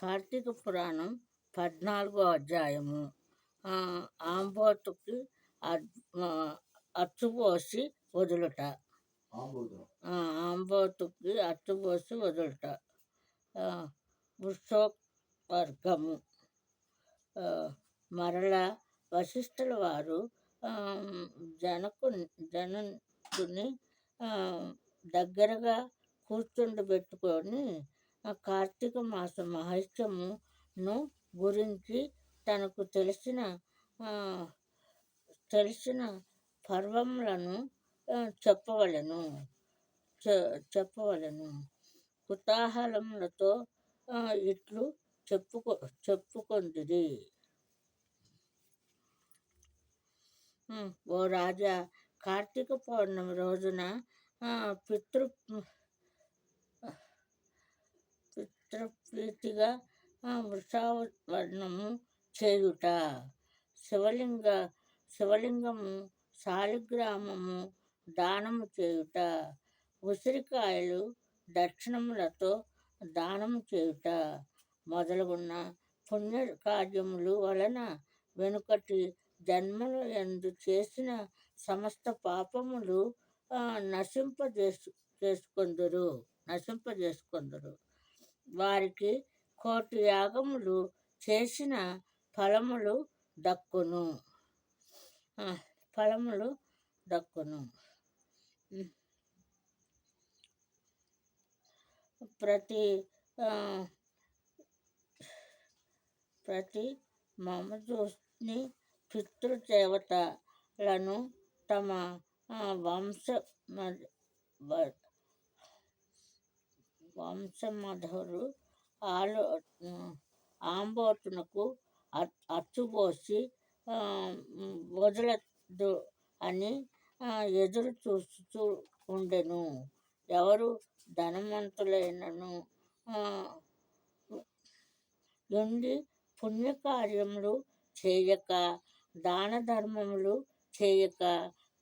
కార్తీక పురాణం పద్నాలుగో అధ్యాయము. ఆంబోతుకి అచ్చుపోసి వదులుట. ఆంబోతుకి అచ్చుపోసి వదులుట. ఆ, మరలా వశిష్ఠుల వారు జనకు జనకుని దగ్గరగా కూర్చుండబెట్టుకొని కార్తీక మాస మహత్యమును గురించి తనకు తెలిసిన తెలిసిన పర్వములను చెప్పవలను చెప్పవలెను. చె- చెప్పవలెను. కుతాహలములతో ఇట్లు చెప్పుకో చెప్పుకొందిరి. ఓ రాజా కార్తీక పౌర్ణమి రోజున పితృ ప్రీతిగా ఆ, వృషావర్ణము చేయుట. శివలింగ శివలింగము శాలిగ్రామము దానము చేయుట. ఉసిరికాయలు దక్షిణములతో దానం చేయుట. మొదలుగున్న పుణ్య కార్యములు వలన వెనుకటి జన్మల ఎందు చేసిన సమస్త పాపములు నశింపజేసు చేసుకొందురు నశింపజేసుకొందరు. వారికి కోటి యాగములు చేసిన ఫలములు దక్కును. ఫలములు దక్కును. ప్రతి ప్రతి మమజోస్ని పితృదేవతలను తమ వంశ వంశమధురు ఆలో ఆంబోతునకు అచ్చుబోసి అచ్చుపోసి వదలద్దు అని ఎదురు చూస్తూ ఉండెను. ఎవరు ధనవంతులైనను నుండి ఉండి పుణ్యకార్యములు చేయక దాన ధర్మములు చేయక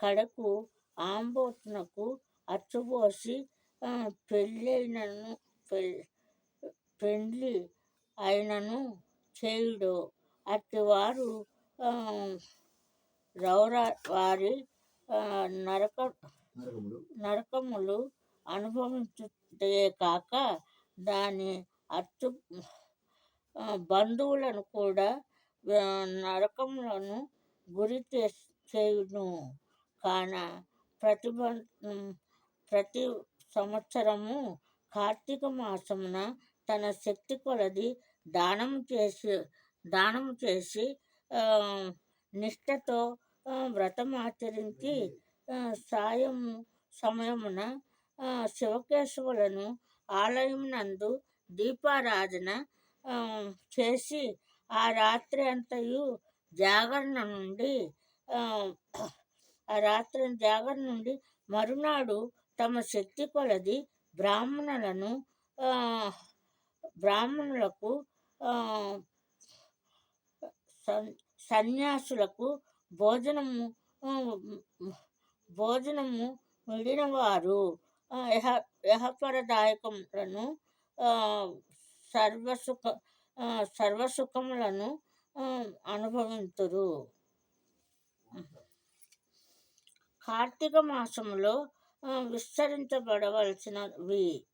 కడకు ఆంబోతునకు అచ్చుపోసి పెళ్ళైనను పె- పెండ్లి అయినను చేయుడు. అట్టివారు రౌర వారి నరక నరకములు. అనుభవించుటే కాక దాని అచ్చు బంధువులను కూడా నరకములను గురి చేయును. కాన ప్రతి ప్రతి సంవత్సరము కార్తీక మాసమున తన శక్తి కొలది దానం చేసి దానం చేసి నిష్ఠతో వ్రతం ఆచరించి సాయం సాయము సమయమున శివకేశవులను ఆలయం నందు దీపారాధన చేసి ఆ రాత్రి అంతయు జాగరణ నుండి ఆ రాత్రి జాగరణ నుండి మరునాడు తమ శక్తి కొలది బ్రాహ్మణులను బ్రాహ్మణులకు సన్- సన్యాసులకు భోజనము భోజనము మిడిన వారు యహ యహపరదాయకములను సర్వసుఖ సర్వసుఖములను ఆ, అనుభవింతురు. కార్తీక మాసంలో విస్తరించబడవలసినవి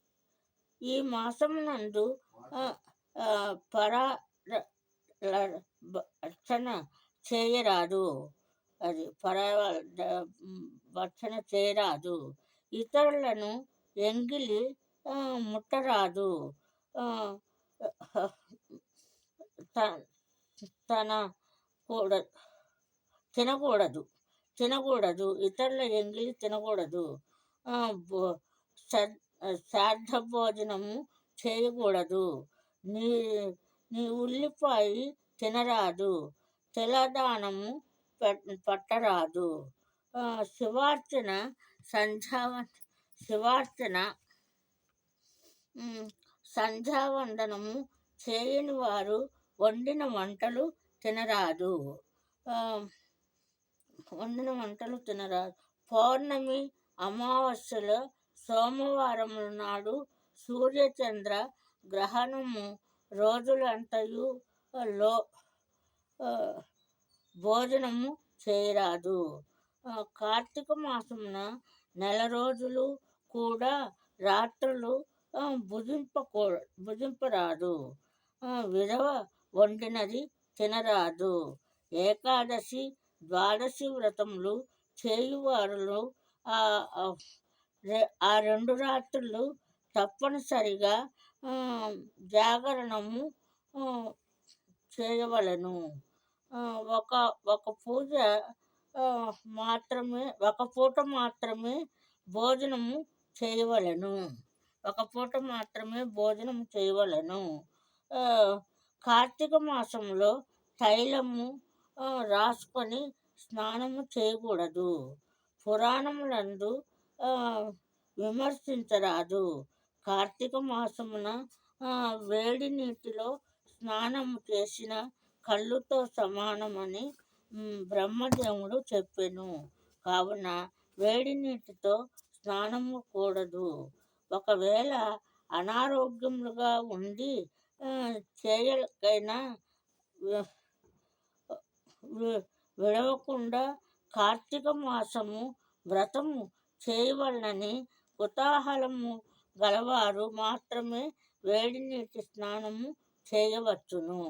ఈ మాసం నందు పరా అర్చన చేయరాదు. అది పరా భక్షణ చేయరాదు. ఇతరులను ఎంగిలి ముట్టరాదు. త- తన కూడా తినకూడదు. తినకూడదు. ఇతరుల ఎంగిలి తినకూడదు. శ్రాద్ధ భోజనము చేయకూడదు. నీ నీ ఉల్లిపాయ తినరాదు. తెలదానము పట్టరాదు. శివార్చన సంధ్యావ శివార్చన సంధ్యావందనము చేయని వారు వండిన వంటలు తినరాదు. వండిన వంటలు తినరాదు. పౌర్ణమి అమావాస్యలో సోమవారం నాడు సూర్యచంద్ర గ్రహణము రోజులంతయు లో భోజనము చేయరాదు. కార్తీక మాసమున నెల రోజులు కూడా రాత్రులు భుజింపకూ భుజింపరాదు. విధవ వండినది తినరాదు. ఏకాదశి ద్వాదశి వ్రతములు చేయువారులు ఆ రెండు రాత్రులు తప్పనిసరిగా జాగరణము చేయవలను. ఒక ఒక పూజ మాత్రమే ఒక పూట మాత్రమే భోజనము చేయవలను. ఒక పూట మాత్రమే భోజనం చేయవలను. కార్తీక మాసంలో తైలము రాసుకొని స్నానము చేయకూడదు. పురాణములందు విమర్శించరాదు. కార్తీక మాసమున వేడి నీటిలో స్నానము చేసిన కళ్ళుతో సమానమని బ్రహ్మదేవుడు చెప్పెను. కావున వేడి నీటితో స్నానము కూడదు. ఒకవేళ అనారోగ్యములుగా ఉండి చేయకైనా విడవకుండా కార్తీక మాసము వ్రతము చేయవలనని కుతాహలము గలవారు మాత్రమే వేడి నీటి స్నానము చేయవచ్చును.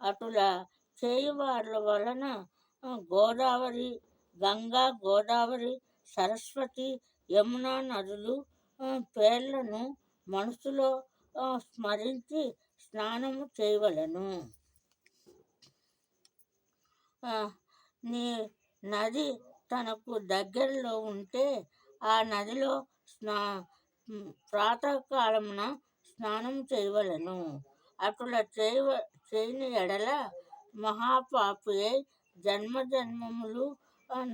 అటులా చేయువారుల వలన గోదావరి గంగా గోదావరి సరస్వతి యమునా నదులు పేర్లను మనసులో స్మరించి స్నానము చేయవలను. నీ నది తనకు దగ్గరలో ఉంటే ఆ నదిలో స్నా ప్రాతకాలమున స్నానం చేయవలను. అటుల చేయవ చేయని ఎడల మహాపాపి జన్మ జన్మములు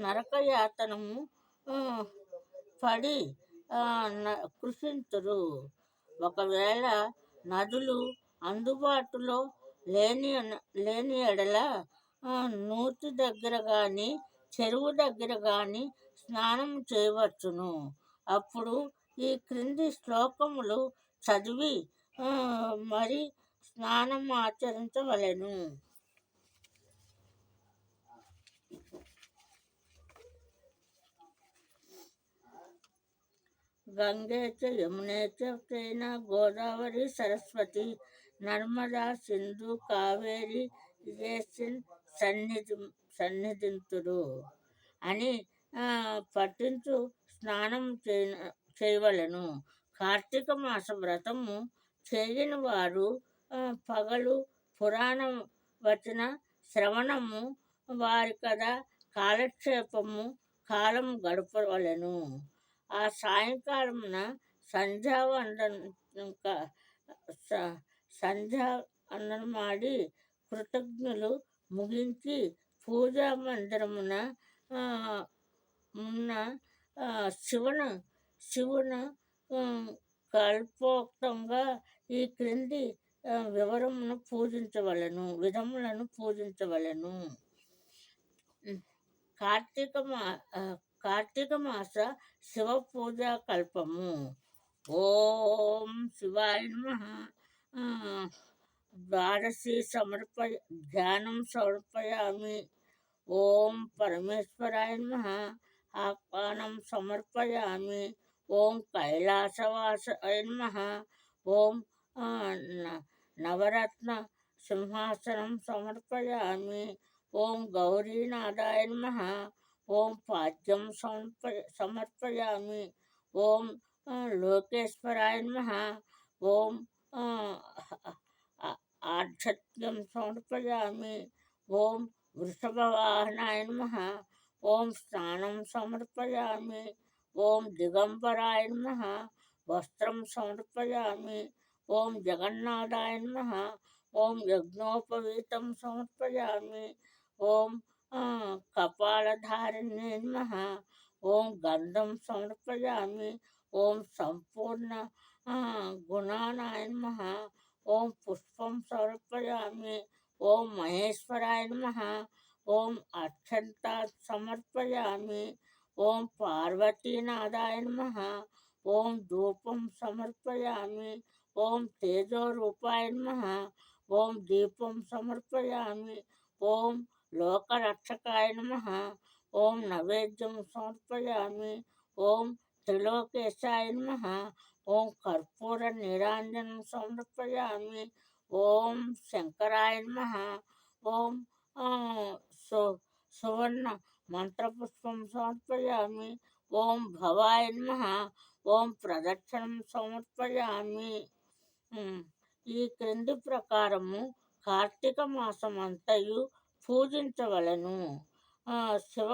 నరకయాతనము పడి కృషింతురు. ఒకవేళ నదులు అందుబాటులో లేని లేని ఎడల నూతి దగ్గర కానీ చెరువు దగ్గర కానీ స్నానం చేయవచ్చును. అప్పుడు ఈ క్రింది శ్లోకములు చదివి మరి స్నానం ఆచరించవలెను. గంగే చ యమునే చైన గోదావరి సరస్వతి నర్మదా సింధు కావేరి సన్నిధి సన్నిధింతుడు అని పట్టించు స్నానం చేయ చేయవలను. కార్తీక మాస వ్రతము చేయని వారు పగలు పురాణం వచ్చిన శ్రవణము వారి కథ కాలక్షేపము కాలం గడపవలను. ఆ సాయంకాలమున సంధ్యావందన సంధ్యా అన్నమాడి కృతజ్ఞులు ముగించి పూజా మందిరమున ఉన్న శివును శివును కల్పోక్తంగా ఈ క్రింది వివరమును పూజించవలను విధములను పూజించవలను. కార్తీక మా కార్తీక మాస శివ పూజా కల్పము. ఓం శివాయ నమ. ద్వాదశి సమర్పయ ధ్యానం సమర్పయామి ఓం పరమేశ్వరాయ నమ ఆహ్వానం సమర్పయామి ఓం కైలాసవాసాయ నమ ఓం నవరత్న సింహాసనం సమర్పయామి ఓం గౌరీనాథాయ నమ ఓం పాద్యం సమర్ప సమర్పయామి ఓం లోకేశ్వరాయ నమ ఓం ఆధ్యాత్మ్యం సమర్పయామి ఓం వృషభవాహనాయ నమ ఓం స్నానం సమర్పయామి ఓం దిగంబరాయ నమ వస్త్రం సమర్పయామి ఓం జగన్నాథాయ నమ ఓం యజ్ఞోపవీతం సమర్పయామి ఓం కపాలధారిణ్యే నమ ఓం గంధం సమర్పయామి ఓం సంపూర్ణ గుణానాయ నమ ఓం పుష్పం సమర్పయామి ఓం మహేశ్వరాయ నమ ఓం అక్షంత సమర్పయామి ఓం పార్వతీనాథాయ నమ ఓం ధూపం సమర్పయామి ఓం తేజోరూపాయ నమ ఓం దీపం సమర్పయామి ఓం లోకరక్షకాయ నమ ఓం నైవేద్యం సమర్పయామి ఓం త్రిలోకేశాయ నమ ఓం కర్పూర నీరాంజనం సమర్పయామి. ఓం శంకరాయ నమ. ఓం సు సువర్ణ మంత్రపుష్పం సమర్పయామి. ఓం భవాయ నమ. ఓం ప్రదక్షిణం సమర్పయామి. ఈ క్రింది ప్రకారము కార్తీక మాసం అంతయు పూజించవలను శివ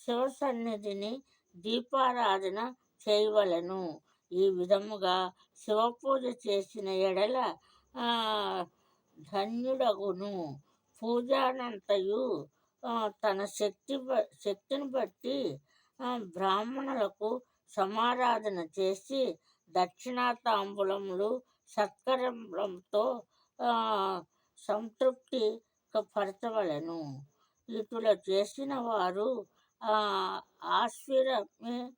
శివ సన్నిధిని దీపారాధన చేయవలను. ఈ విధముగా శివపూజ చేసిన ఎడల ధన్యుడగును. పూజానంతయు తన శక్తి బ- శక్తిని బట్టి బ్రాహ్మణులకు సమారాధన చేసి దక్షిణాతాంబులములు సత్కరంతో సంతృప్తి పరచవలను. ఇటుల చేసిన వారు ఆశ్వరమే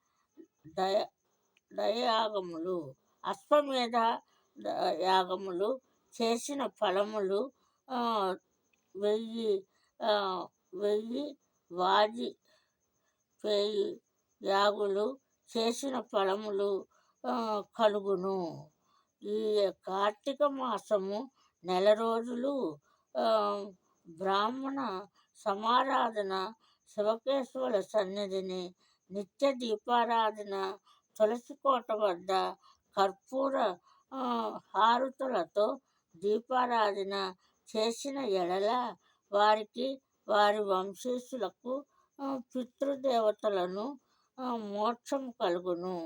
దయ దయాగములు అశ్వమేధ యాగములు చేసిన ఫలములు వెయ్యి వెయ్యి వాజి పేయి యాగులు చేసిన ఫలములు కలుగును. ఈ కార్తీక మాసము నెల రోజులు బ్రాహ్మణ సమారాధన శివకేశ్వర సన్నిధిని నిత్య దీపారాధన తులసికోట వద్ద కర్పూర హారుతులతో హారతులతో దీపారాధన చేసిన ఎడల వారికి వారి వంశీసులకు పితృదేవతలను మోక్షం కలుగును.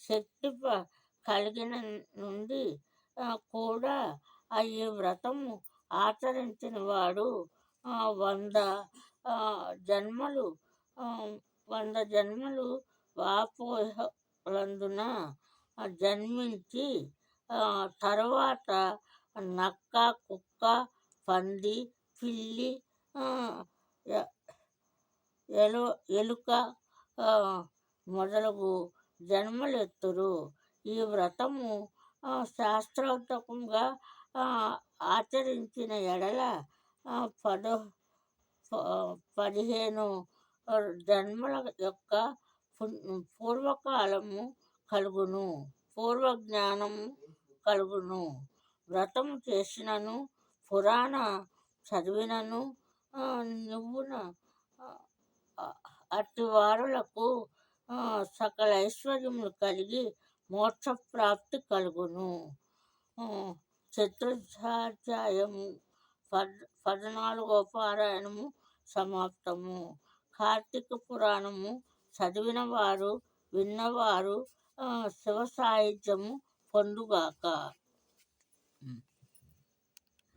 శక్తి కలిగిన నుండి కూడా ఆ ఈ వ్రతము ఆచరించిన వాడు వంద జన్మలు వంద జన్మలు వాపోహ ఆ, జన్మించి తర్వాత నక్క కుక్క పంది పిల్లి ఎలు ఎలుక మొదలగు జన్మలెత్తురు. ఈ వ్రతము ఆ, శాస్త్రోక్తంగా ఆచరించిన ఎడల పదో ప- పదిహేను జన్మల యొక్క పూర్వకాలము కలుగును. పూర్వజ్ఞానము కలుగును. వ్రతము చేసినను పురాణ చదివినను నువ్వున అట్టి వారులకు సకల ఐశ్వర్యములు కలిగి మోక్షప్రాప్తి కలుగును. చతుర్థాధ్యాయము పద్ పద్నాలుగో పారాయణము సమాప్తము. కార్తీక పురాణము చదివిన వారు విన్నవారు శివ సాహిత్యము పొందుగాక.